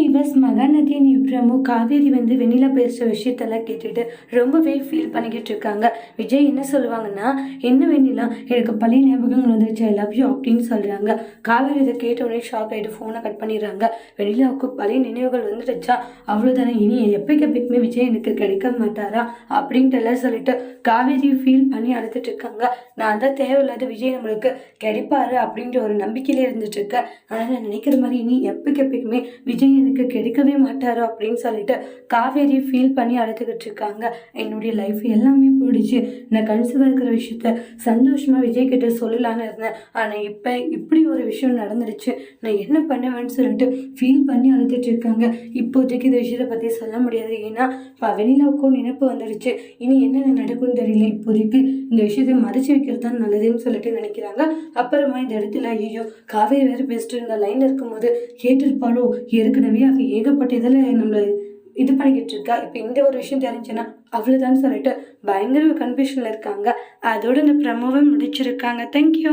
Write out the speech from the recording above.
Viewers மகாநதியின் Prabhu Kaveri வந்து வெண்ணிலா பேசுகிற விஷயத்தெல்லாம் கேட்டுட்டு ரொம்பவே ஃபீல் பண்ணிக்கிட்டு இருக்காங்க. விஜய் என்ன சொல்லுவாங்கன்னா என்ன வெண்ணிலா எனக்கு பழைய ஞாபகங்கள் வந்துருச்சு? ஐ லவ் யூ அப்படின்னு சொல்கிறாங்க காவேரி இதை கேட்ட உடனே ஷாக் ஆகிட்டு ஃபோனை கட் பண்ணிடுறாங்க. வெண்ணிலாவுக்கு பழைய நினைவுகள் வந்துடுச்சா? அவ்வளோதானே இனி எப்பைக்கு எப்பயுமே விஜய் எனக்கு கிடைக்க மாட்டாரா? அப்படின்ட்டு எல்லாம் சொல்லிட்டு காவேரி ஃபீல் பண்ணி அழுத்துட்டு இருக்காங்க. நான் தான் தேவையில்லாத விஜய் நம்மளுக்கு கிடைப்பாரு அப்படின்ற ஒரு நம்பிக்கையிலே இருந்துட்டு இருக்கேன். ஆனால் நான் நினைக்கிற மாதிரி இனி எப்பைக்கு எப்பயுமே விஜய் எனக்கு எனக்கு கிடைக்கவே மாட்டாரோ அப்படின்னு சொல்லிட்டு காவேரி ஃபீல் பண்ணி அழுதுகிட்டு இருக்காங்க. என்னுடைய லைஃப் எல்லாமே போயிடுச்சு. நான் கன்சீவாக இருக்கிற விஷயத்த சந்தோஷமாக விஜய் கிட்ட சொல்லலான்னு இருந்தேன். ஆனால் இப்போ இப்படி ஒரு விஷயம் நடந்துடுச்சு. நான் என்ன பண்ணுவேன்னு சொல்லிட்டு ஃபீல் பண்ணி அழுதுட்டு இருக்காங்க. இப்போதைக்கு இந்த விஷயத்தை பற்றி சொல்ல முடியாது. ஏன்னா ப- நினைப்பு வந்துடுச்சு. இனி என்னென்ன நடக்கும்னு தெரியல. இப்போதைக்கு இந்த விஷயத்தை மறைச்சு வைக்கிறது தான் நல்லதுன்னு சொல்லிட்டு நினைக்கிறாங்க. அப்புறமா இந்த இடத்துல ஐயோ காவேரி வேறு பேசிட்டு இருந்த லைனில் இருக்கும்போது கேட்டிருப்பாளோ? ஏற்கனவே அவ ஏகப்பட்ட இதில் நம்மளை இது பண்ணிக்கிட்டு இருக்கா? இப்போ இந்த ஒரு விஷயம் தெரிஞ்சுன்னா அவ்வளோதான் சொல்லிட்டு பயங்கர கன்ஃபியூஷனில் இருக்காங்க. அதோட இந்த ப்ரமோவை முடிச்சிருக்காங்க. தேங்க்யூ